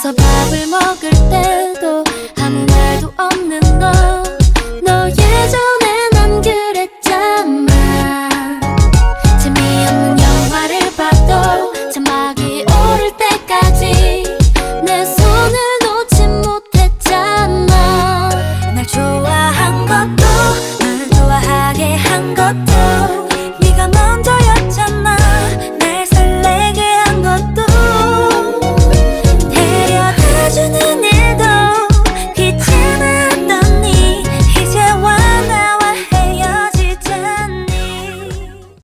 둘이서 밥을 먹을 때도 아무 말도 없는 너 너 예전에 난 그랬잖아. 재미없는 영화를 봐도 자막이 오를 때까지 내 손을 놓지 못했잖아. 날 좋아한 것도 날 좋아하게 한 것도